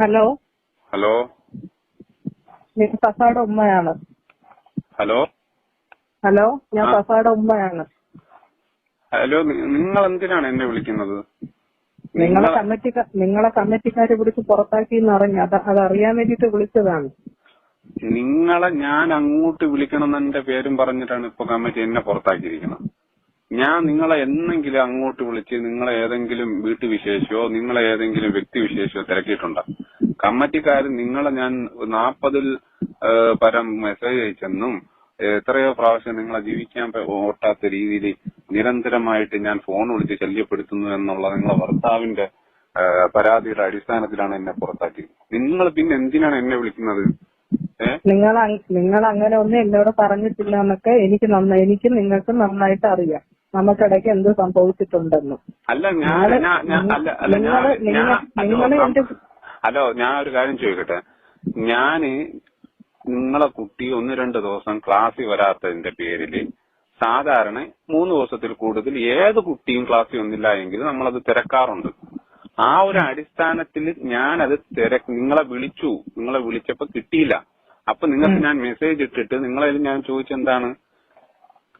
Hello. Hello. ഞാൻ സഫായുടെ ഉമ്മയാണ്. Hello. Hello ഞാൻ ആ. സഫായുടെ ഉമ്മയാണ്. ഹലോ നിങ്ങൾ എന്തിനാണ് എന്നെ വിളിക്കുന്നത്? നിങ്ങളെ കമ്മിറ്റി നിങ്ങളെ കമ്മിറ്റിക്കാരെ വിളിച്ച് പുറത്താക്കി എന്ന് അറിഞ്ഞു അത് അതറിയാൻ വേണ്ടിട്ട് വിളിച്ചതാണ്. നിങ്ങളെ ഞാൻ അങ്ങോട്ട് വിളിക്കണം എന്റെ പേരും പറഞ്ഞിട്ടാണ് ഇപ്പൊ കമ്മിറ്റി എന്നെ പുറത്താക്കിയിരിക്കുന്നത്. ഞാൻ നിങ്ങളെ എന്നെങ്കിലും അങ്ങോട്ട് വിളിച്ച് നിങ്ങളെ ഏതെങ്കിലും വീട്ടുവിശേഷമോ നിങ്ങളെ ഏതെങ്കിലും വ്യക്തിവിശേഷമോ തിരക്കിയിട്ടുണ്ടോ? കമ്മിറ്റിക്കാർ നിങ്ങളെ ഞാൻ നാൽപ്പതിൽ പരം മെസ്സേജ് അയച്ചെന്നും എത്രയോ പ്രാവശ്യം നിങ്ങളെ ജീവിക്കാൻ ഓട്ടാത്ത രീതിയിൽ നിരന്തരമായിട്ട് ഞാൻ ഫോൺ വിളിച്ച് ശല്യപ്പെടുത്തുന്നു എന്നുള്ള നിങ്ങളെ ഭർത്താവിന്റെ പരാതിയുടെ അടിസ്ഥാനത്തിലാണ് എന്നെ പുറത്താക്കിയത്. നിങ്ങൾ പിന്നെ എന്തിനാണ് എന്നെ വിളിക്കുന്നത്? നിങ്ങൾ നിങ്ങൾ അങ്ങനെ ഒന്നും എന്നോട് പറഞ്ഞിട്ടില്ല എന്നൊക്കെ എനിക്ക് എനിക്ക് നിങ്ങൾക്കും നന്നായിട്ട് അറിയാം. നമുക്കിടയ്ക്ക് എന്ത് സംഭവിച്ചിട്ടുണ്ടെന്നും. അല്ല ഞാൻ നിങ്ങൾ ഹലോ എന്റെ ഹലോ ഞാൻ ഒരു കാര്യം ചോദിക്കട്ടെ? ഞാൻ നിങ്ങളെ കുട്ടി ഒന്ന് രണ്ട് ദിവസം ക്ലാസ്സിൽ വരാത്തതിന്റെ പേരിൽ സാധാരണ മൂന്ന് ദിവസത്തിൽ കൂടുതൽ ഏത് കുട്ടിയും ക്ലാസ്സിൽ വന്നില്ല എങ്കിൽ നമ്മളത് തിരക്കാറുണ്ട്. ആ ഒരു അടിസ്ഥാനത്തിൽ ഞാനത് തിര നിങ്ങളെ വിളിച്ചു. നിങ്ങളെ വിളിച്ചപ്പോ കിട്ടിയില്ല. അപ്പൊ നിങ്ങൾക്ക് ഞാൻ മെസ്സേജ് ഇട്ടിട്ട് നിങ്ങളതിൽ ഞാൻ ചോദിച്ചെന്താണ്?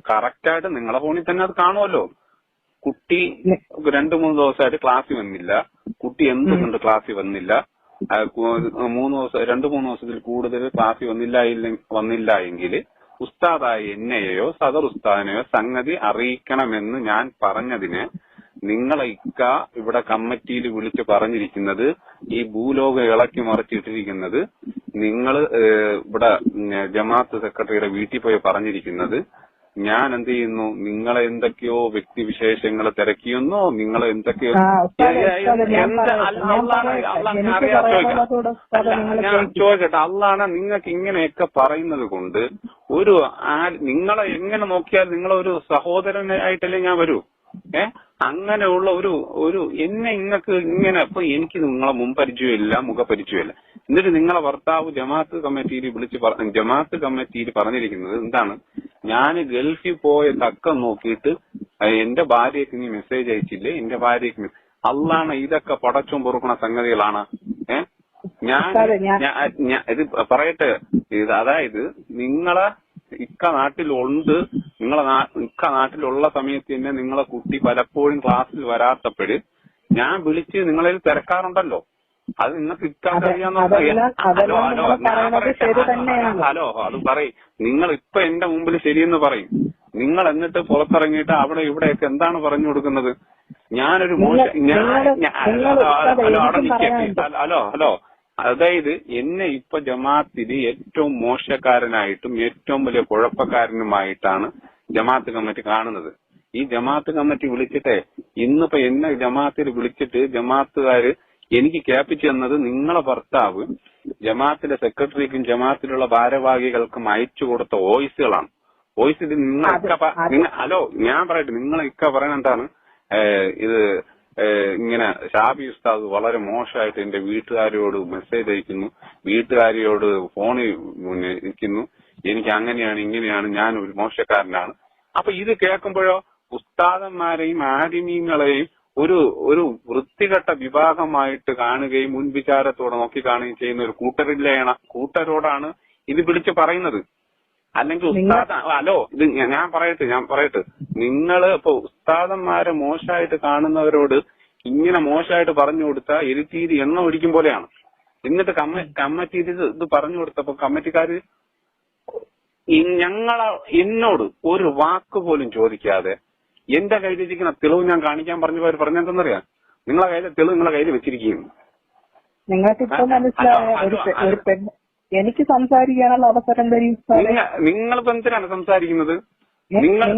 കറക്റ്റായിട്ട് നിങ്ങളെ ഫോണിൽ തന്നെ അത് കാണുമല്ലോ കുട്ടി രണ്ടു മൂന്ന് ദിവസമായിട്ട് ക്ലാസ്സിൽ വന്നില്ല. കുട്ടി എന്തുകൊണ്ട് ക്ലാസ്സിൽ വന്നില്ല? മൂന്ന് ദിവസം രണ്ടു മൂന്ന് ദിവസത്തിൽ കൂടുതൽ ക്ലാസ്സിൽ വന്നില്ല വന്നില്ല എങ്കിൽ ഉസ്താദായ എന്നെയോ സദർ ഉസ്താദിനെയോ സംഗതി അറിയിക്കണമെന്ന് ഞാൻ പറഞ്ഞതിന് നിങ്ങളെ ഇക്ക ഇവിടെ കമ്മിറ്റിയിൽ വിളിച്ച് പറഞ്ഞിരിക്കുന്നത് ഈ ഭൂലോക ഇളക്കി മറിച്ചിട്ടിരിക്കുന്നത്. നിങ്ങൾ ഇവിടെ ജമാഅത്ത് സെക്രട്ടറിയുടെ വീട്ടിൽ പോയി പറഞ്ഞിരിക്കുന്നത് ഞാൻ എന്ത് ചെയ്യുന്നു നിങ്ങളെ എന്തൊക്കെയോ വ്യക്തിവിശേഷങ്ങളെ തിരക്കിയെന്നോ. നിങ്ങൾ എന്തൊക്കെയോ ഞാൻ. ചോദിക്കട്ടെ. അള്ളാണ് നിങ്ങൾക്ക് ഇങ്ങനെയൊക്കെ പറയുന്നത് കൊണ്ട് ഒരു നിങ്ങളെ എങ്ങനെ നോക്കിയാൽ നിങ്ങളൊരു സഹോദരനായിട്ടല്ലേ ഞാൻ വരൂ? ഏ? അങ്ങനെയുള്ള ഒരു ഒരു എന്നെ നിങ്ങൾക്ക് ഇങ്ങനെ അപ്പൊ എനിക്ക് നിങ്ങളെ മുൻപരിചയമില്ല മുഖപരിചയമില്ല. എന്നിട്ട് നിങ്ങളെ ഭർത്താവ് ജമാഅത്ത് കമ്മിറ്റിയിൽ വിളിച്ച് ജമാഅത്ത് കമ്മിറ്റിയിൽ പറഞ്ഞിരിക്കുന്നത് എന്താണ്? ഞാൻ ഗൾഫിൽ പോയ തക്കം നോക്കിയിട്ട് എന്റെ ഭാര്യയ്ക്ക് നീ മെസ്സേജ് അയച്ചില്ലേ? എന്റെ ഭാര്യയ്ക്ക് മെ- അള്ളാണ് ഇതൊക്കെ പടച്ചും പൊറുക്കണ സംഗതികളാണ്. ഏ? ഞാൻ ഇത് പറയട്ടെ. ഇത് അതായത് നിങ്ങളെ ഇക്ക നാട്ടിലുണ്ട്. നിങ്ങളെ ഇക്ക നാട്ടിലുള്ള സമയത്ത് തന്നെ നിങ്ങളെ കുട്ടി പലപ്പോഴും ക്ലാസ്സിൽ വരാത്തപ്പോഴ് ഞാൻ വിളിച്ച് നിങ്ങളിൽ തിരക്കാറുണ്ടല്ലോ. അത് നിങ്ങൾക്ക് ഇക്കാർക്ക് കഴിയാന്ന് ഹലോ അത് പറയും. നിങ്ങൾ ഇപ്പൊ എന്റെ മുമ്പിൽ ശരിയെന്ന് പറയും. നിങ്ങൾ എന്നിട്ട് പുറത്തിറങ്ങിയിട്ട് അവിടെ ഇവിടെയൊക്കെ എന്താണ് പറഞ്ഞു കൊടുക്കുന്നത്? ഞാനൊരു മോശം ഹലോ ഹലോ അവിടെ ഹലോ ഹലോ അതായത് എന്നെ ഇപ്പൊ ജമാഅത്തിൽ ഏറ്റവും മോശക്കാരനായിട്ടും ഏറ്റവും വലിയ കുഴപ്പക്കാരനുമായിട്ടാണ് ജമാഅത്ത് കമ്മിറ്റി കാണുന്നത്. ഈ ജമാഅത്ത് കമ്മിറ്റി വിളിച്ചിട്ടേ ഇന്നിപ്പോ എന്നെ ജമാഅത്തിൽ വിളിച്ചിട്ട് ജമാഅത്തുകാര് എനിക്ക് കേൾപ്പിച്ചു തന്നത് നിങ്ങളെ ഭർത്താവ് ജമാഅത്തിലെ സെക്രട്ടറിക്കും ജമാഅത്തിലുള്ള ഭാരവാഹികൾക്കും അയച്ചു കൊടുത്ത വോയിസുകളാണ്. വോയിസ് ഇത് നിങ്ങൾ ഇക്ക ഹലോ ഞാൻ പറയട്ടെ നിങ്ങൾ ഇക്ക പറയുന്നത് എന്താണ്? ഇത് ഇങ്ങനെ ഷാബി ഉസ്താദ് വളരെ മോശമായിട്ട് എന്റെ വീട്ടുകാരോട് മെസ്സേജ് അയക്കുന്നു. വീട്ടുകാരിയോട് ഫോണിൽ ഇരിക്കുന്നു. എനിക്ക് അങ്ങനെയാണ് ഇങ്ങനെയാണ് ഞാൻ ഒരു മോശക്കാരനാണ്. അപ്പൊ ഇത് കേൾക്കുമ്പോഴോ ഉസ്താദന്മാരെയും ആരിമീങ്ങളെയും ഒരു ഒരു വൃത്തികെട്ട വിഭാഗമായിട്ട് കാണുകയും മുൻവിചാരത്തോടെ നോക്കി കാണുകയും ചെയ്യുന്ന ഒരു കൂട്ടരില്ലേണ കൂട്ടരോടാണ് ഇത് പിടിച്ച് പറയുന്നത്. അല്ലെങ്കിൽ ഉസ്താദ ഹലോ ഇത് ഞാൻ പറയട്ടെ ഞാൻ പറയട്ടെ. നിങ്ങൾ ഇപ്പൊ ഉസ്താദന്മാരെ മോശമായിട്ട് കാണുന്നവരോട് ഇങ്ങനെ മോശമായിട്ട് പറഞ്ഞു കൊടുത്ത ഇരുത്തീരി എണ്ണ ഒഴിക്കും പോലെയാണ്. എന്നിട്ട് കമ്മിറ്റി ഇത് ഇത് പറഞ്ഞു കൊടുത്തപ്പോ കമ്മിറ്റിക്കാര് ഞങ്ങളെ എന്നോട് ഒരു വാക്ക് പോലും ചോദിക്കാതെ എന്റെ കയ്യിൽ വെച്ചിരിക്കുന്ന തെളിവ് ഞാൻ കാണിക്കാൻ പറഞ്ഞവർ പറഞ്ഞെന്തെന്നറിയാം നിങ്ങളെ കയ്യിലെ തെളിവ് നിങ്ങളെ കയ്യിൽ വെച്ചിരിക്കുകയും. നിങ്ങൾക്ക് ഇപ്പൊ മനസ്സിലായ ഒരു എനിക്ക് സംസാരിക്കാനുള്ള അവസരം തരും നിങ്ങളിപ്പോ എന്തിനാണ് സംസാരിക്കുന്നത്? നിങ്ങൾ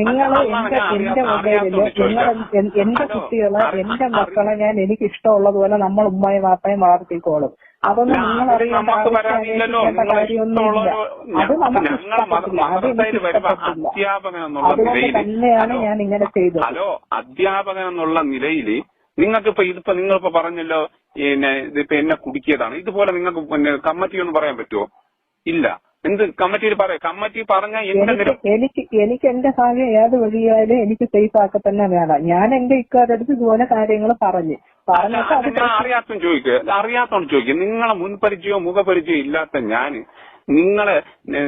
നിങ്ങൾ എന്റെ മൊബൈലിൽ നിങ്ങൾ എന്റെ കുട്ടികളെ എന്റെ മക്കളെ ഞാൻ എനിക്ക് ഇഷ്ടമുള്ളതുപോലെ നമ്മൾ ഉമ്മയും വാപ്പയും വളർത്തിക്കോളും. അതൊന്നും നിങ്ങളറിയാൻ ഞാൻ ഇങ്ങനെ ചെയ്തത്. ഹലോ അധ്യാപകൻ എന്നുള്ള നിലയിൽ നിങ്ങൾക്കിപ്പോ ഇതിപ്പോ നിങ്ങളിപ്പോ പറഞ്ഞല്ലോ പിന്നെ ഇതിപ്പോ എന്നെ കുടുക്കിയതാണ്. ഇതുപോലെ നിങ്ങൾക്ക് പിന്നെ കമ്മിറ്റി ഒന്ന് പറയാൻ പറ്റുമോ ഇല്ല. എന്ത് കമ്മിറ്റിയിൽ പറയ കമ്മിറ്റി പറഞ്ഞ എനിക്ക് എനിക്ക് എന്റെ ഭാഗ്യം ഏത് വഴിയായാലും എനിക്ക് സേഫ് ആക്ക തന്നെ വേണം. ഞാൻ എന്റെ ഇക്കാരടുത്ത് ഇതുപോലെ കാര്യങ്ങൾ പറഞ്ഞു. ഞാൻ അറിയാത്ത ചോദിക്കുക അറിയാത്തോണ്ട് ചോദിക്കുക നിങ്ങളെ മുൻപരിചയമോ മുഖപരിചയമോ ഇല്ലാത്ത ഞാൻ നിങ്ങളെ നെ-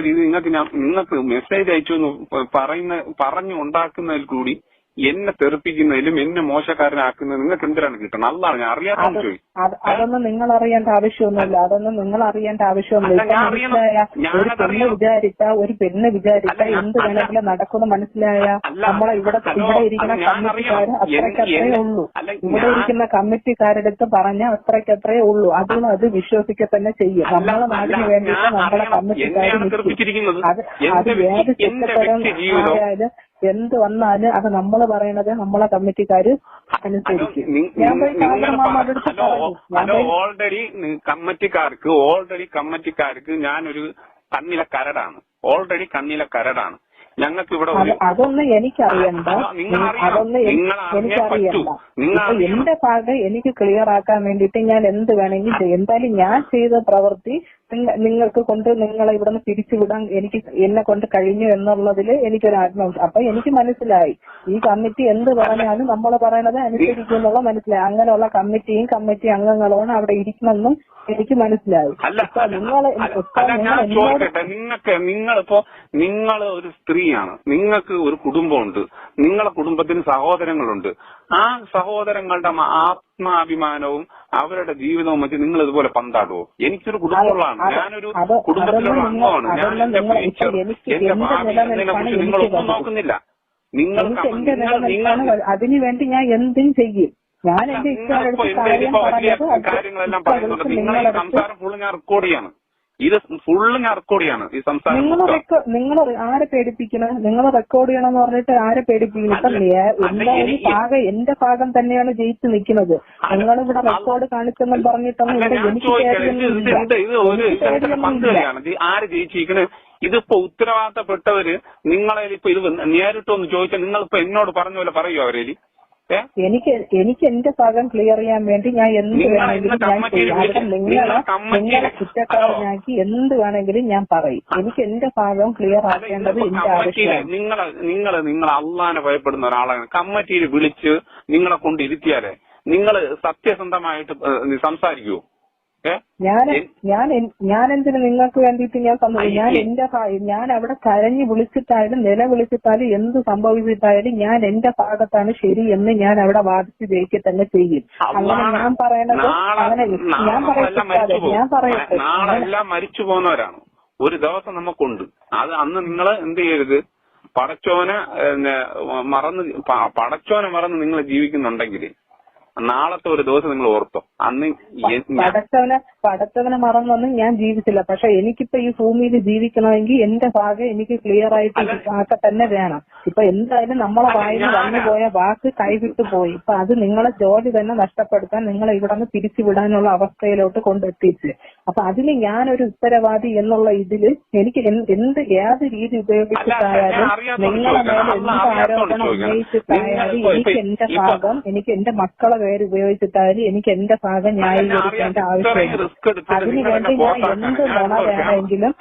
രീതി നിങ്ങൾക്ക് ഞാൻ നിങ്ങൾക്ക് മെസ്സേജ് അയച്ചു എന്ന് പറയുന്ന പറഞ്ഞു ഉണ്ടാക്കുന്നതിൽ കൂടി എന്നെ തെറിപ്പിക്കുന്നതിലും എന്നെ മോശക്കാരനാക്കുന്നതിലും നിങ്ങൾക്ക് എന്തിനാണ് കിട്ടണം? അതാണ് ഞാൻ അറിയാത്തത് അത് അതൊന്നും നിങ്ങൾ അറിയേണ്ട ആവശ്യമൊന്നുമില്ല. അതൊന്നും നിങ്ങൾ അറിയേണ്ട ആവശ്യമൊന്നുമില്ല. ഒരു പെണ്ണ് വിചാരിച്ച ഒരു പെണ്ണ് വിചാരിച്ച എന്ത് വേണമെങ്കിലും നടക്കുന്ന മനസ്സിലായ നമ്മളെ ഇവിടെ ഇവിടെ ഇരിക്കുന്ന കമ്മിറ്റിക്കാര് ഞാൻ കമ്മിറ്റിക്കാർ അറിയണം. അത്രയ്ക്ക് എൻ- അത്രേ എൻ- ഉള്ളൂ. ഇവിടെ ഇരിക്കുന്ന കമ്മിറ്റിക്കാരടുത്ത് പറഞ്ഞ അത്രയ്ക്കത്രേ ഉള്ളൂ. അതും അത് വിശ്വസിക്ക തന്നെ ചെയ്യും നമ്മളെ നാടിന് വേണ്ടിയിട്ട് നമ്മളെ. കമ്മിറ്റിക്കാർ. അത് അത് ഏത് ജീവിതം ആയാലും എന്ത് വന്നാലും അത് നമ്മൾ പറയണത് നമ്മളെ കമ്മിറ്റിക്കാര് അനുസരിക്കും. ഓൾറെഡി കമ്മിറ്റിക്കാർക്ക് ഓൾറെഡി കമ്മിറ്റിക്കാർക്ക് ഞാനൊരു കണ്ണിലെ കരടാണ് ഓൾറെഡി കണ്ണിലെ കരടാണ് ഞങ്ങൾക്ക് ഇവിടെ അതൊന്നും എനിക്കറിയണ്ട. അതൊന്നും എനിക്കറിയണ്ട. എന്റെ ഭാഗം എനിക്ക് ക്ലിയർ ആക്കാൻ വേണ്ടിയിട്ട് ഞാൻ എന്ത് വേണമെങ്കിലും ചെയ്യും. എന്തായാലും ഞാൻ ചെയ്ത പ്രവൃത്തി നിങ്ങൾക്ക് കൊണ്ട് നിങ്ങളെ ഇവിടുന്ന് പിരിച്ചുവിടാൻ എനിക്ക് എന്നെ കൊണ്ട് കഴിഞ്ഞു എന്നുള്ളതിൽ എനിക്കൊരു ആത്മവിശ്വാസം അപ്പൊ എനിക്ക് മനസ്സിലായി. ഈ കമ്മിറ്റി എന്ത് പറഞ്ഞാലും നമ്മൾ പറയണത് അനുസരിക്കും എന്നുള്ള മനസ്സിലായി. അങ്ങനെയുള്ള കമ്മിറ്റിയും കമ്മിറ്റി അംഗങ്ങളുമാണ് അവിടെ ഇരിക്കണമെന്നും എനിക്ക് മനസ്സിലായി. നിങ്ങൾക്ക് നിങ്ങളിപ്പോ നിങ്ങൾ ഒരു സ്ത്രീയാണ്. നിങ്ങൾക്ക് ഒരു കുടുംബമുണ്ട്. നിങ്ങളെ കുടുംബത്തിന് സഹോദരങ്ങളുണ്ട്. ആ സഹോദരങ്ങളുടെ ആത്മാഭിമാനവും അവരുടെ ജീവിതവും വെച്ച് നിങ്ങൾ ഇതുപോലെ പന്താടുവോ? എനിക്കൊരു കുടുംബമുള്ളതാണ്. ഞാനൊരു കുടുംബത്തിലുള്ള അംഗമാണ്. ഞാൻ എന്റെ ഫ്യൂച്ചർ എന്റെ ഭാവി എന്നതിനെ കുറിച്ച് നോക്കുന്നില്ല. നിങ്ങൾ എനിക്ക് എന്റെ നിങ്ങൾ നിലനിൽപ്പാണ് നിങ്ങൾ വ- അതിനു വേണ്ടി ഞാൻ എന്തും ചെയ്യും. ഞാൻ എന്റെ ഇഷ്ടം കാര്യങ്ങളെല്ലാം പറയുന്നുണ്ട്. എടുത്ത് നിങ്ങളെ ഈ നിങ്ങളെടുത്ത് സംസാരം ഫുള്ള് ഞാൻ റെക്കോർഡ് ചെയ്യാണ്. ഇത് ഫുള്ള് ഞാൻ റെക്കോർഡ് ചെയ്യാണ് ഈ സംസാരം നിങ്ങൾ ആരെ പേടിപ്പിക്കണം? നിങ്ങൾ റെക്കോർഡ് ചെയ്യണം എന്ന് പറഞ്ഞിട്ട് ആരെ പേടിപ്പിക്കണം? ഇപ്പൊ ഭാഗം എന്റെ ഭാഗം തന്നെയാണ് ജയിച്ച് നിൽക്കുന്നത്. നിങ്ങൾ ഇവിടെ റെക്കോർഡ് കാണിച്ചെന്നും പറഞ്ഞിട്ടൊന്നും ഇവിടെ എനിക്ക് ആര് ജയിച്ചിരിക്കണേ? ഇതിപ്പോ ഉത്തരവാദിത്തപ്പെട്ടവര് നിങ്ങളെ ഇപ്പൊ ഇത് നേരിട്ടൊന്ന് ചോദിച്ചാൽ നിങ്ങളിപ്പോ എന്നോട് പറഞ്ഞ പോലെ പറയോ അവരേലി? എനിക്ക് എനിക്ക് എന്റെ ഭാഗം ക്ലിയർ ചെയ്യാൻ വേണ്ടി ഞാൻ എന്ത് വേണമെങ്കിലും ഞാൻ ചെയ്യും. അവിടെ നിങ്ങളെ നിങ്ങളെ കുറ്റക്കാരനാക്കി എന്ത് വേണമെങ്കിലും ഞാൻ പറയും. എനിക്ക് എന്റെ ഭാഗം ക്ലിയർ ആക്കേണ്ടത് എന്റെ ആവശ്യം ആവശ്യമാണ്. നിങ്ങൾ നിങ്ങൾ നിങ്ങൾ അള്ളാനെ ഭയപ്പെടുന്ന ഒരാളാണ്. കമ്മിറ്റിയിൽ വിളിച്ച് നിങ്ങളെ കൊണ്ട് ഇരുത്തിയാലേ നിങ്ങൾ സത്യസന്ധമായിട്ട് ഏ ഞാൻ ഞാൻ ഞാൻ എന്തിനു നിങ്ങൾക്ക് വേണ്ടിയിട്ട് ഞാൻ സമ്മതിക്കും ഞാൻ. എന്റെ ഞാൻ അവിടെ കരഞ്ഞു വിളിച്ചിട്ടായാലും നില വിളിച്ചിട്ടായാലും എന്ത് സംഭവിച്ചിട്ടായാലും ഞാൻ എന്റെ ഭാഗത്താണ് ശരി എന്ന് ഞാൻ അവിടെ വാദിച്ചു ജയിക്കുക തന്നെ ചെയ്യും. അങ്ങനെ ഞാൻ പറയണത് അങ്ങനെ ഞാൻ പറയുന്നത് പറയട്ടെ ഞാൻ പറയുന്നത് പറയട്ടെ നാളെ മരിച്ചു പോകുന്നവരാണ്. ഒരു ദിവസം നമുക്കുണ്ട്. അത് അന്ന് നിങ്ങൾ എന്ത് ചെയ്യരുത്? പടച്ചോനെ മറന്ന് പടച്ചോനെ മറന്ന് നിങ്ങൾ ജീവിക്കുന്നുണ്ടെങ്കിൽ നാളത്തെ ഒരു ദിവസം നിങ്ങൾ ഓർത്തോ. അന്ന് പടച്ചവനെ മറന്നൊന്നും ഞാൻ ജീവിച്ചില്ല. പക്ഷെ എനിക്കിപ്പോ ഈ ഭൂമിയിൽ ജീവിക്കണമെങ്കിൽ എന്റെ ഭാഗം എനിക്ക് ക്ലിയർ ആയിട്ട് ഒക്കെ തന്നെ വേണം. ഇപ്പൊ എന്തായാലും നമ്മളെ വായിൽ വന്നു പോയ വാക്ക് കൈവിട്ടു പോയി. ഇപ്പൊ അത് നിങ്ങളെ ജോലി തന്നെ നഷ്ടപ്പെടുത്താൻ നിങ്ങളെ ഇവിടെ നിന്ന് പിരിച്ചുവിടാനുള്ള അവസ്ഥയിലോട്ട് കൊണ്ടെത്തിച്ച്. അപ്പൊ അതിന് ഞാനൊരു ഉത്തരവാദി എന്നുള്ള ഇതിൽ എനിക്ക് എന്ത് ഏത് രീതി ഉപയോഗിച്ചിട്ടായാലും നിങ്ങളെ മേലെ എന്ത് ആരോപണം. ഉന്നയിച്ചിട്ടായാലും എനിക്ക് എന്റെ ഭാഗം എനിക്ക് എന്റെ മക്കളെ പേര് ഉപയോഗിച്ചിട്ടായാലും എനിക്ക് എന്റെ ഭാഗം ന്യായീകരിക്കേണ്ട ആവശ്യമുണ്ട് ആവശ്യമില്ല. റിസ്ക് എടുത്തിട്ട് അതിനു വേണ്ടി എന്നെ ഞാൻ എന്ത് നുണ വേണമെങ്കിലും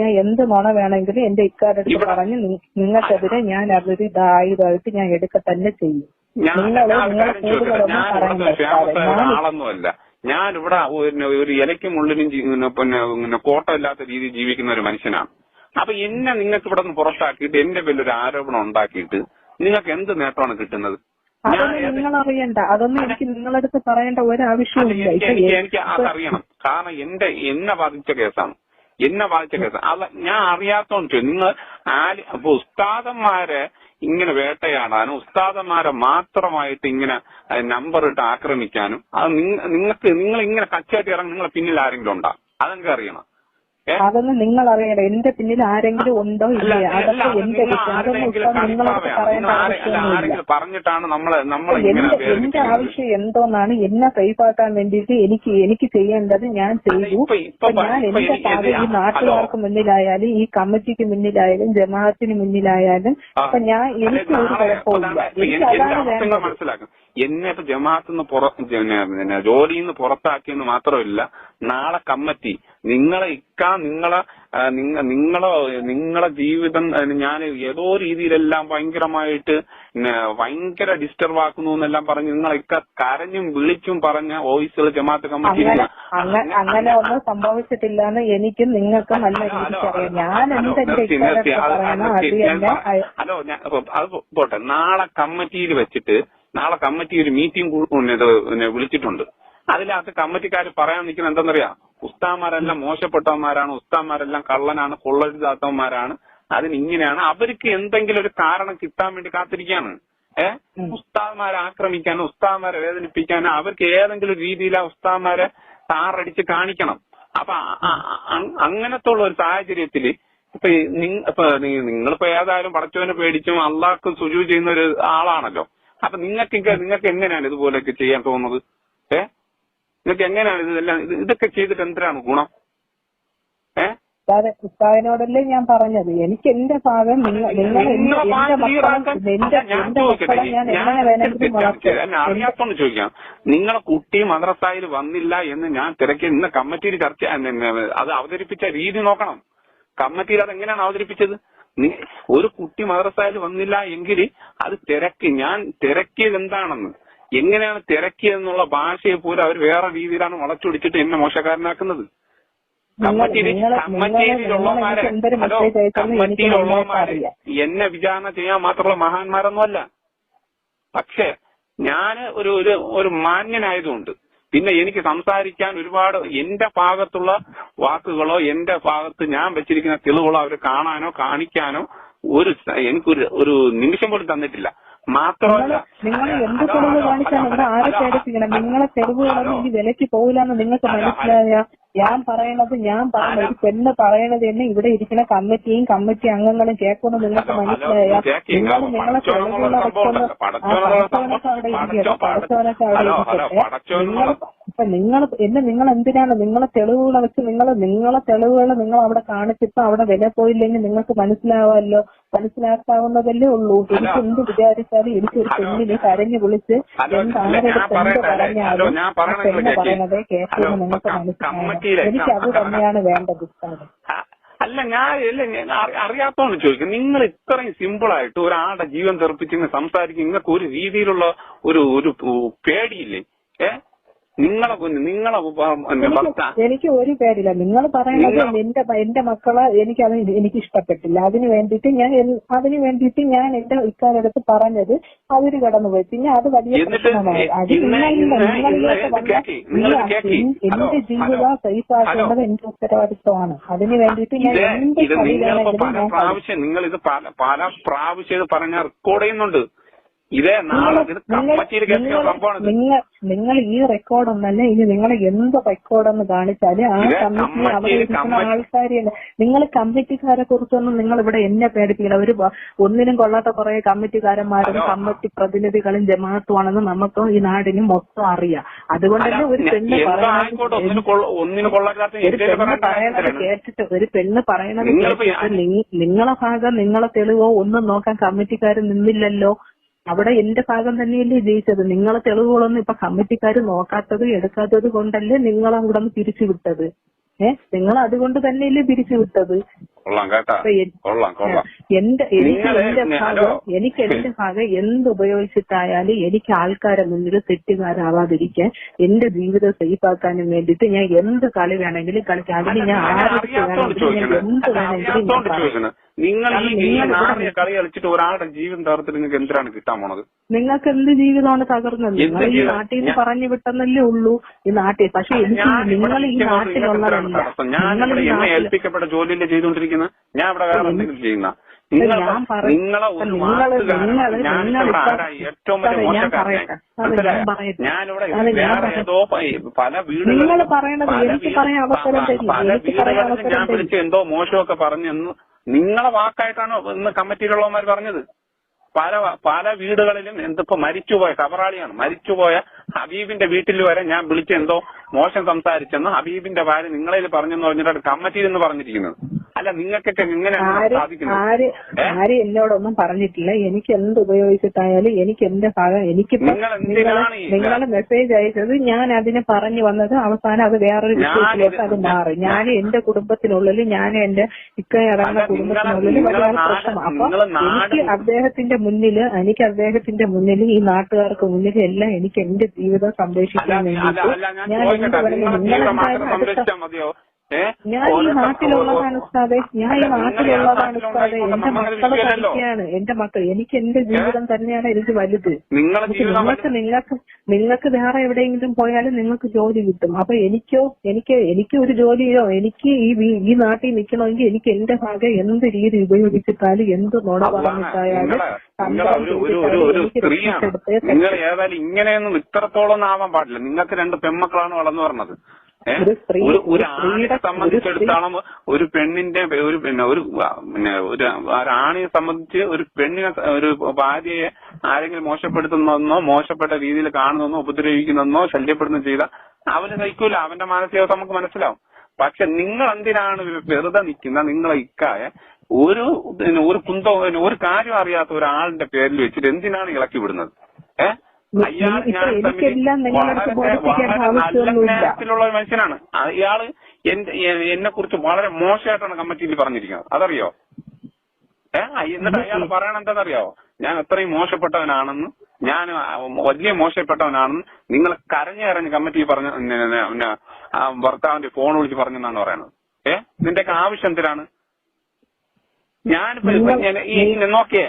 ഞാൻ എന്ത് നുണ വേണമെങ്കിലും എന്റെ ഇക്കാരടുത്ത് ഇവിടെ- പറഞ്ഞ് നിങ്ങൾക്കെതിരെ ഞാൻ അതൊരു ഇതായുധമായിട്ട് ഞാൻ എടുക്ക തന്നെ ചെയ്യും. ഞാൻ നിങ്ങൾ ഞാൻ നിങ്ങളെ കൂടുതലൊന്നും പറയണ്ട ഇവിടെ ഒരു ഇലയ്ക്കും മുള്ളിനും ജീ- പിന്നെ കോട്ടമില്ലാത്ത രീതിയിൽ ജീവിക്കുന്ന ഒരു മനുഷ്യനാണ്. അപ്പൊ എന്നെ നിങ്ങൾക്ക് ഇവിടെ നിന്ന് പുറത്താക്കിയിട്ട് എന്റെ പേരിൽ ഒരു ആരോപണം ഉണ്ടാക്കിയിട്ട് നിങ്ങൾക്ക് എന്ത് നേട്ടമാണ് കിട്ടുന്നത്? അതൊന്നും നിങ്ങൾ അറിയണ്ട അതൊന്നും എനിക്ക് നിങ്ങളടുത്ത് പറയേണ്ട ഒരു അല്ല, ആവശ്യവുമില്ല എനിക്ക് അതറിയണം കാരണം എന്റെ എന്നെ ബാധിച്ച കേസാണ്. എന്നെ ബാധിച്ച കേസ്. അത് ഞാൻ അറിയാത്തോണ്ട്. നിങ്ങൾ ആര് അപ്പൊ ഉസ്താദന്മാരെ ഇങ്ങനെ വേട്ടയാടാനും ഉസ്താദന്മാരെ മാത്രമായിട്ട് ഇങ്ങനെ നമ്പർ ഇട്ട് ആക്രമിക്കാനും അത് നിങ്ങൾക്ക് നിങ്ങൾ ഇങ്ങനെ കച്ചയായിട്ട് ഇറങ്ങി നിങ്ങളെ പിന്നിൽ ആരെങ്കിലും ഉണ്ടാ? അതെനിക്ക് അറിയണം? അതൊന്നും നിങ്ങൾ അറിയണ്ട എന്റെ പിന്നിൽ ആരെങ്കിലും ഉണ്ടോ ഇല്ലേ? അതൊക്കെ എന്റെ അതൊന്നും ഇപ്പൊ പറയേണ്ട ആവശ്യമൊന്നുമില്ല പറഞ്ഞിട്ടാണ് എന്റെ ആവശ്യം എന്തോന്നാണ് എന്നെ സേഫാക്കാൻ വേണ്ടിയിട്ട് എനിക്ക് എനിക്ക് ചെയ്യേണ്ടത് ഞാൻ ചെയ്തു. ഞാൻ എന്റെ കാര്യം ഈ നാട്ടുകാർക്ക് മുന്നിലായാലും ഈ കമ്മിറ്റിക്ക് മുന്നിലായാലും ജമാഅത്തിന് മുന്നിലായാലും അപ്പൊ ഞാൻ എനിക്ക് ഒരു കുഴപ്പമില്ല എനിക്ക് അതാണ് വേണ്ടത്. എന്നെ ഇപ്പൊ ജമാഅത്ത് നിന്ന് ജോലിയിൽ നിന്ന് പുറത്താക്കിയെന്ന് മാത്രമല്ല നാളെ കമ്മിറ്റി നിങ്ങളെ ഇക്ക നിങ്ങളെ നിങ്ങളെ നിങ്ങളെ ജീവിതം ഞാൻ ഏതോ രീതിയിലെല്ലാം ഭയങ്കരമായിട്ട് ഭയങ്കര ഡിസ്റ്റർബ് ആക്കുന്നു എന്നെല്ലാം പറഞ്ഞ് നിങ്ങളൊക്കെ കരഞ്ഞും വിളിച്ചും പറഞ്ഞ വോയിസുകൾ ജമാഅത്ത് കമ്മിറ്റിയിൽ അങ്ങനെ ഒന്നും സംഭവിച്ചിട്ടില്ല എന്ന് എനിക്കും നിങ്ങൾക്കും നല്ല രീതിക്ക് ഞാൻ അത് ഹലോ പോട്ടെ. നാളെ കമ്മിറ്റിയിൽ വെച്ചിട്ട് നാളെ കമ്മിറ്റി ഒരു മീറ്റിംഗ് വിളിച്ചിട്ടുണ്ട്. അതിനകത്ത് കമ്മിറ്റിക്കാർ പറയാൻ നിൽക്കുന്ന എന്തെന്നറിയാം? ഉസ്താമാരെല്ലാം മോശപ്പെട്ടവന്മാരാണ് ഉസ്താമാരെല്ലാം കള്ളനാണ് കൊള്ളരുതാത്തവന്മാരാണ്. അതിന് ഇങ്ങനെയാണ് അവർക്ക് എന്തെങ്കിലും ഒരു കാരണം കിട്ടാൻ വേണ്ടി കാത്തിരിക്കുകയാണ്. ഏഹ്. ഉസ്താദ്മാരെ ആക്രമിക്കാനോ ഉസ്താദ്മാരെ വേദനിപ്പിക്കാനോ അവർക്ക് ഏതെങ്കിലും രീതിയിൽ ആ ഉസ്താദ്മാരെ താറടിച്ച് കാണിക്കണം. അപ്പൊ അങ്ങനത്തെ ഉള്ള ഒരു സാഹചര്യത്തിൽ ഇപ്പൊ ഇപ്പൊ നിങ്ങളിപ്പോ ഏതായാലും പടച്ചവനെ പേടിച്ചും അള്ളാഹ്ക്കും സുജു ചെയ്യുന്ന ഒരു ആളാണല്ലോ. അപ്പൊ നിങ്ങൾക്ക് നിങ്ങൾക്ക് എങ്ങനെയാണ് ഇതുപോലെയൊക്കെ ചെയ്യാൻ തോന്നുന്നത്? ഏ? നിങ്ങൾക്ക് എങ്ങനെയാണ് ഇതെല്ലാം ഇത് ഇതൊക്കെ ചെയ്തിട്ട് എന്തിനാണ് ഗുണം? ഏ? ഉസ്താദ് ഉസ്താദിനോടല്ലേ ഞാൻ പറഞ്ഞത്. എനിക്ക് എന്റെ ഭാഗം നിങ്ങൾ അറിയാത്തോണ്ട് ചോദിക്കാം. നിങ്ങളെ കുട്ടി മദ്രസായിൽ വന്നില്ല എന്ന് ഞാൻ തിരക്കി ഇന്ന് കമ്മിറ്റിയിൽ ചർച്ച അത് അവതരിപ്പിച്ച രീതി നോക്കണം. കമ്മിറ്റിയിൽ അത് എങ്ങനെയാണ് അവതരിപ്പിച്ചത്? ഒരു കുട്ടി മദ്രസായിൽ വന്നില്ല എങ്കിൽ അത് തിരക്കി. ഞാൻ തിരക്കിയത് എന്താണെന്ന്? എങ്ങനെയാണ് തിരക്കിയെന്നുള്ള ഭാഷയെ പോലും അവർ വേറെ രീതിയിലാണ് വളച്ചൊടിച്ചിട്ട് എന്നെ മോശക്കാരനാക്കുന്നത്. കമ്മറ്റിയിലുള്ളവന്മാരെ ഹലോ എന്നെ വിചാരണ ചെയ്യാൻ മാത്രമുള്ള മഹാന്മാരൊന്നുമല്ല. പക്ഷെ ഞാൻ ഒരു ഒരു ഒരു മാന്യനായതുകൊണ്ട് പിന്നെ എനിക്ക് സംസാരിക്കാൻ ഒരുപാട് എന്റെ ഭാഗത്തുള്ള വാക്കുകളോ എന്റെ ഭാഗത്ത് ഞാൻ വെച്ചിരിക്കുന്ന തെളിവുകളോ അവർ കാണാനോ കാണിക്കാനോ ഒരു എനിക്കൊരു ഒരു നിമിഷം പോലും തന്നിട്ടില്ല. മാത്രമല്ല നിങ്ങൾ എന്ത് തെളിവ് കാണിച്ചാൽ ഇവിടെ ആരെ പേടിപ്പിക്കണം? നിങ്ങളെ തെളിവുകളൊന്നും. ഇനി വിലയ്ക്ക് പോകില്ലെന്ന് നിങ്ങൾക്ക് മനസ്സിലായ? ഞാൻ പറയണത് ഞാൻ പറയുന്നത് ഒരു പെണ്ണ് പറയണത് തന്നെ ഇവിടെ ഇരിക്കുന്ന കമ്മിറ്റിയും കമ്മിറ്റി അംഗങ്ങളും കേൾക്കുമെന്ന് നിങ്ങൾക്ക് മനസ്സിലായ. നിങ്ങൾ നിങ്ങളെ തെളിവുകളെ പടച്ചോനൊക്കെ അവിടെ ഇരിക്കട്ടെ പടച്ചോ- പടച്ചോനൊക്കെ അവിടെ ഇരിക്കട്ടെ. നിങ്ങൾ ഇപ്പൊ നിങ്ങൾ എന്നെ നിങ്ങൾ എന്തിനാണ് നിങ്ങളെ തെളിവുകൾ വെച്ച് നിങ്ങൾ നിങ്ങളെ തെളിവുകൾ നിങ്ങൾ അവിടെ കാണിച്ചിട്ട് അവിടെ വില പോയില്ലെങ്കിൽ നിങ്ങൾക്ക് മനസ്സിലാവാമല്ലോ മനസ്സിലാക്കാവുന്നതല്ലേ ഉള്ളൂ. എനിക്ക് എന്ത് വിചാരിച്ചാലും എനിക്ക് ഒരു പെണ്ണിനെ കരഞ്ഞു വിളിച്ച് ആരുടെ പറഞ്ഞാലും പെണ്ണ് കേൾക്ക്. പറയണതേ നിങ്ങൾക്ക് മനസ്സിലാവും എനിക്ക് അത് തന്നെയാണ് വേണ്ടത് ഇഷ്ടം അല്ല ഞാൻ ഇല്ല അറിയാത്തോണ്ട് ചോദിക്കും നിങ്ങൾ ഇത്രയും സിമ്പിൾ ആയിട്ട് ഒരാളുടെ ജീവൻ തെറിപ്പിച്ച് ഇങ്ങനെ സംസാരിക്കും നിങ്ങൾക്ക് ഒരു രീതിയിലുള്ള ഒരു ഒരു പേടിയില്ലേ? ഏ? നിങ്ങളെ കുഞ്ഞ് നിങ്ങളെ എനിക്ക് ഒരു പേരില്ല നിങ്ങൾ പറയുന്നത് എന്റെ എന്റെ മക്കളെ എനിക്ക് അത് എനിക്ക് ഇഷ്ടപ്പെട്ടില്ല അതിന് വേണ്ടിയിട്ട് ഞാൻ അതിന് വേണ്ടിയിട്ട് ഞാൻ എന്റെ ഇക്കാലത്ത് പറഞ്ഞത് അവർ കടന്നുപോയി. പിന്നെ അത് വലിയ പ്രശ്നമായി അത് എന്റെ ജീവിതം ഹലോ സേഫ് ആക്കേണ്ടത് എന്റെ ഉത്തരവാദിത്വമാണ്. അതിന് വേണ്ടിയിട്ട് ഞാൻ എന്റെ എന്ത് ഞാൻ പ്രാവശ്യം നിങ്ങൾ ഇത് പല പല പ്രാവശ്യം ഇത് പറഞ്ഞ റെക്കോർഡ് ചെയ്യുന്നുണ്ട്. ഇതേ നാളെ ഇത് നിങ്ങൾ കമ്മറ്റിയിൽ കേൾക്കുന്ന നിങ്ങൾ സംഭവമാണ് നിങ്ങൾ നിങ്ങൾ ഈ റെക്കോർഡ് ഒന്നല്ല ഇനി നിങ്ങൾ എന്ത് റെക്കോർഡെന്ന് കാണിച്ചാൽ ആ കമ്മിറ്റി അവതരിപ്പിക്കുന്ന ആൾക്കാരെയല്ല? നിങ്ങൾ കമ്മിറ്റിക്കാരെ കുറിച്ചൊന്നും നിങ്ങൾ ഇവിടെ എന്നെ പേടിപ്പിക്കില്ല. ഒരു ഒന്നിനും കൊള്ളാത്ത കുറെ കമ്മിറ്റിക്കാരന്മാരും കമ്മിറ്റി പ്രതിനിധികളും ജമാഅത്തുമാണെന്ന് നമുക്ക് ഈ നാടിന് മൊത്തം അറിയാം. അതുകൊണ്ട് തന്നെ ഒരു പെണ്ണ് പറയണത് കേട്ടിട്ട് ഒരു പെണ്ണ് പറയണത് കേട്ടിട്ട് നിങ്ങളെ ഭാഗം നിങ്ങളെ തെളിവോ ഒന്നും നോക്കാൻ കമ്മിറ്റിക്കാർ നിന്നില്ലല്ലോ? അവിടെ എന്റെ ഭാഗം തന്നെയല്ലേ ജയിച്ചത്. നിങ്ങളെ തെളിവുകളൊന്നും ഇപ്പൊ കമ്മിറ്റിക്കാർ നോക്കാത്തത് എടുക്കാത്തത് കൊണ്ടല്ലേ നിങ്ങളെ അവിടെ നിന്ന് പിരിച്ചു വിട്ടത് ഏഹ് നിങ്ങൾ അതുകൊണ്ട് തന്നെയല്ലേ പിരിച്ചു വിട്ടത് എന്റെ എനിക്ക് എന്റെ ഭാഗം എനിക്ക് എന്റെ ഭാഗം എന്ത് ഉപയോഗിച്ചിട്ടായാലും എനിക്ക് ആൾക്കാരെ മുന്നിൽ തെറ്റുകാരാവാതിരിക്കാൻ എന്റെ ജീവിതം സേഫാക്കാനും വേണ്ടിയിട്ട് ഞാൻ എന്ത് കളി വേണമെങ്കിലും കളിക്കാം. അതിന് ഞാൻ ആരുടെ വേണമെങ്കിലും ഞാൻ എന്ത് വേണമെങ്കിലും ഞാൻ അറിയാത്തോണ്ട് പറയും. നിങ്ങൾ ഈ നാടിനെ കളി കളിച്ചിട്ട് ഒരാളുടെ ജീവൻ തകർത്തിട്ട് നിങ്ങൾക്ക് എന്തിനാണ് കിട്ടാൻ പോണത്? നിങ്ങൾക്ക് എന്ത് ജീവിതമാണ് തകർന്നത്? നിങ്ങൾ ഈ നാട്ടിൽ നിന്ന് പറഞ്ഞു വിട്ടെന്നല്ലേ ഉള്ളൂ ഈ നാട്ടിൽ. പക്ഷേ ഞാൻ നിങ്ങൾ ഈ നാട്ടിൽ നാട്ടിലുള്ളതല്ല നിങ്ങൾ ഈ എന്നെ ഏൽപ്പിക്കപ്പെട്ട ജോലിയല്ലേ ചെയ്തുകൊണ്ടിരിക്കുന്ന? ഞാൻ ഇവിടെ വേറെ എന്തെങ്കിലും ചെയ്യുന്ന? നിങ്ങൾ ഞാൻ നിങ്ങൾ പറയണത് എനിക്ക് പറയാൻ അവസരം എനിക്ക് പറയാൻ അവസരം എന്തോ മോശമൊക്കെ പറഞ്ഞെന്ന് നിങ്ങളെ വാക്കായിട്ടാണോ ഇന്ന് കമ്മിറ്റിയിലുള്ളവന്മാർ പറഞ്ഞത്? പല പല വീടുകളിലും എന്തിപ്പോ മരിച്ചുപോയ കബറാളിയാണ്. മരിച്ചുപോയ ഹബീബിന്റെ വീട്ടിൽ വരെ ഞാൻ വിളിച്ച് എന്തോ മോശം സംസാരിച്ചെന്ന് ഹബീബിന്റെ ഭാര്യ നിങ്ങളിൽ പറഞ്ഞെന്ന് പറഞ്ഞിട്ടാണ് കമ്മിറ്റിയിൽ നിന്ന് പറഞ്ഞിരിക്കുന്നത്. അല്ല നിങ്ങൾക്കൊക്കെ എങ്ങനെയാണ് ആര് സാധിക്കുന്നത് ആര് എന്നോടൊന്നും പറഞ്ഞിട്ടില്ല. എനിക്ക് എന്ത് ഉപയോഗിച്ചിട്ടായാലും എനിക്ക് എന്റെ ഭാഗം എനിക്ക് നിങ്ങൾ എന്തിനാണ് ഈ- നിങ്ങളെ മെസ്സേജ് അയച്ചത്? ഞാൻ അതിന് പറഞ്ഞു വന്നത് അവസാനം അത് വേറൊരു വിഷയത്തിലേക്ക് അത് മാറി. ഞാൻ എന്റെ കുടുംബത്തിനുള്ളിൽ ഞാൻ എന്റെ ഇക്കയടങ്ങുന്ന കുടുംബത്തിനുള്ളിൽ വലിയ നാട്- പ്രശ്നം. അപ്പൊ എനിക്ക് അദ്ദേഹത്തിന്റെ മുന്നിൽ എനിക്ക് അദ്ദേഹത്തിന്റെ മുന്നിൽ ഈ നാട്ടുകാർക്ക് മുന്നിൽ എല്ലാം എനിക്ക് എന്റെ ജീവിതം സംരക്ഷിക്കാൻ വേണ്ടി വേണ്ടിയിട്ട് ഞാൻ എന്ത് പറഞ്ഞു എന്തായാലും അടുത്ത ഞാൻ ഈ നാട്ടിലുള്ളതാണ് ഉസ്താദെ. ഞാൻ ഈ നാട്ടിലുള്ളതാണ് ഉസ്താദെ. എന്റെ മക്കൾ പഠിക്കുകയാണ് എന്റെ മക്കൾ എനിക്ക് എന്റെ ജീവിതം തന്നെയാണ് എനിക്ക് വലുത്. നിങ്ങൾക്ക് നിങ്ങൾക്ക് നിങ്ങൾക്ക് വേറെ എവിടെയെങ്കിലും പോയാലും നിങ്ങൾക്ക് ജോലി കിട്ടും. അപ്പൊ എനിക്കോ എനിക്ക് എനിക്ക് ഒരു ജോലിയോ എനിക്ക് ഈ ഈ നാട്ടിൽ നിൽക്കണമെങ്കിൽ എനിക്ക് എന്റെ ഭാഗം എന്ത് രീതി ഉപയോഗിച്ചിട്ടാലും എന്ത് നുണ പറഞ്ഞിട്ടായാലും നിങ്ങൾ ഏതായാലും ഇങ്ങനെയൊന്നും ഇത്രത്തോളം ആവാൻ പാടില്ല. നിങ്ങൾക്ക് രണ്ട് പെൺമക്കളാണ് വളർന്നു പറഞ്ഞത്? ഒരു ആണിനെ സംബന്ധിച്ചിടത്തോളം ഒരു പെണ്ണിന്റെ ഒരു പിന്നെ ഒരു പിന്നെ ഒരു ഒരാണിനെ സംബന്ധിച്ച് ഒരു പെണ്ണിനെ ഒരു ഭാര്യയെ ആരെങ്കിലും മോശപ്പെടുത്തുന്നതെന്നോ മോശപ്പെട്ട രീതിയിൽ കാണുന്നതെന്നോ ഉപദ്രവിക്കുന്നതെന്നോ ശല്യപ്പെടുന്നോ ചെയ്ത അവന് സഹിക്കൂല. അവന്റെ മാനസികാവസ്ഥ നമുക്ക് മനസ്സിലാവും. പക്ഷെ നിങ്ങൾ എന്തിനാണ് വെറുതെ നിൽക്കുന്ന? നിങ്ങളെ ഇക്കായ ഒരു ഒരു കുന്തോ ഒരു കാര്യം അറിയാത്ത ഒരാളിന്റെ പേരിൽ വെച്ചിട്ട് എന്തിനാണ് ഇളക്കി വിടുന്നത്? ഏഹ് അയാൾ ഞാൻ വളരെ വളരെ സ്നേഹത്തിലുള്ള ഒരു മനുഷ്യനാണ്. അയാൾ എന്റെ എന്നെ കുറിച്ച് വളരെ മോശമായിട്ടാണ് കമ്മിറ്റിയിൽ പറഞ്ഞിരിക്കുന്നത്. അതറിയോ? ഏഹ് എന്നിട്ട് അയാൾ പറയണ എന്താണെന്നറിയോ? ഞാൻ അത്രയും മോശപ്പെട്ടവനാണെന്ന് ഞാൻ വലിയ മോശപ്പെട്ടവനാണെന്ന് നിങ്ങൾ കരഞ്ഞിറങ്ങി കമ്മിറ്റി പറഞ്ഞ ഭർത്താവിന്റെ ഫോൺ വിളിച്ച് പറഞ്ഞെന്നാണ് പറയുന്നത് ഏഹ് നിന്റെയൊക്കെ ആവശ്യം എന്തിനാണ്? ഞാനിപ്പോ നോക്കിയേ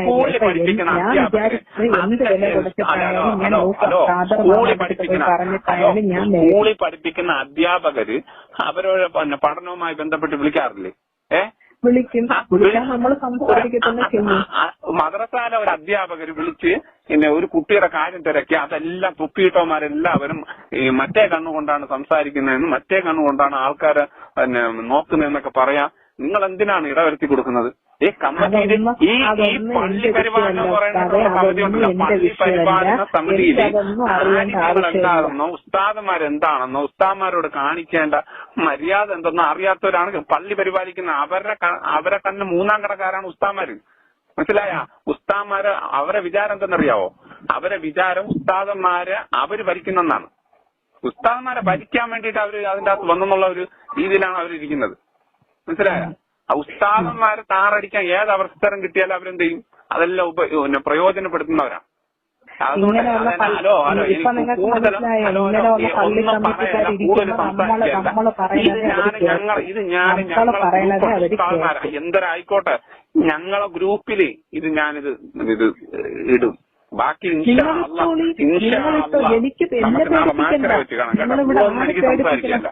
സ്കൂളിൽ പഠിപ്പിക്കുന്ന അധ്യാപകര്. സ്കൂളിൽ പഠിപ്പിക്കുന്ന അധ്യാപകര് അവരുടെ പഠനവുമായി ബന്ധപ്പെട്ട് വിളിക്കാറില്ലേ? ഏ? വിളിക്കും. വിളിക്കാൻ നമ്മൾ ചെയ്യും മദ്രസാല ഒരു അധ്യാപകർ വിളിച്ച് പിന്നെ ഒരു കുട്ടിയുടെ കാര്യം തിരക്കി. അതെല്ലാം തുപ്പിയിട്ടവന്മാരെല്ലാവരും ഈ മറ്റേ കണ്ണുകൊണ്ടാണ് സംസാരിക്കുന്നതെന്നും മറ്റേ കണ്ണുകൊണ്ടാണ് ആൾക്കാരെ പിന്നെ നോക്കുന്നതെന്നൊക്കെ പറയാം. നിങ്ങൾ എന്തിനാണ് ഇടവരുത്തി കൊടുക്കുന്നത്? ഈ കമ്മിറ്റിയിൽ ഈ ഈ പള്ളി പരിപാലന പള്ളി. പരിപാലന സമിതിയിൽ. എന്താണെന്നോ ഉസ്താദന്മാർ എന്താണെന്നോ ഉസ്താദന്മാരോട് കാണിക്കേണ്ട മര്യാദ എന്തെന്നോ അറിയാത്തവരാണ് പള്ളി പരിപാലിക്കുന്ന അവരുടെ അവരെ തന്നെ മൂന്നാം കടക്കാരാണ് ഉസ്താദന്മാര് മനസ്സിലായ? ഉസ്താദന്മാര് അവരെ വിചാരം എന്തെന്നറിയാവോ? അവരെ വിചാരം ഉസ്താദന്മാരെ അവർ ഭരിക്കുന്നെന്നാണ് ഉസ്താദന്മാരെ ഭരിക്കാൻ വേണ്ടിയിട്ട് അവർ അതിന്റെ അകത്ത് വന്നെന്നുള്ള ഒരു രീതിയിലാണ് അവരിരിക്കുന്നത്. മനസ്സിലായ? ഉസ്താദന്മാരെ താറടിക്കാൻ ഏത് അവസരം കിട്ടിയാലും അവരെന്ത് ചെയ്യും അതെല്ലാം ഉപ പള്ളി- ഹലോ ഹലോ ഇപ്പൊ എനിക്ക് നിങ്ങൾക്ക് മനസ്സിലായോ? ഹലോ ഹലോ ഇങ്ങനെയുള്ള ഈ പള്ളി ഒന്നും കമ്മിറ്റിക്കാർ പറയല്ല കൂടുതൽ സംസാരിക്കല്ല ഇത് ഞാൻ ഇത് ഞാൻ ഞങ്ങളെ ഉസ്താദന്മാരാ. എന്തരായിക്കോട്ടെ? ഞങ്ങളെ ഗ്രൂപ്പിൽ ഇത് ഞാനിത് ഇത് ഇടും. ബാക്കി എനിക്ക് സംസാരിക്കല്ല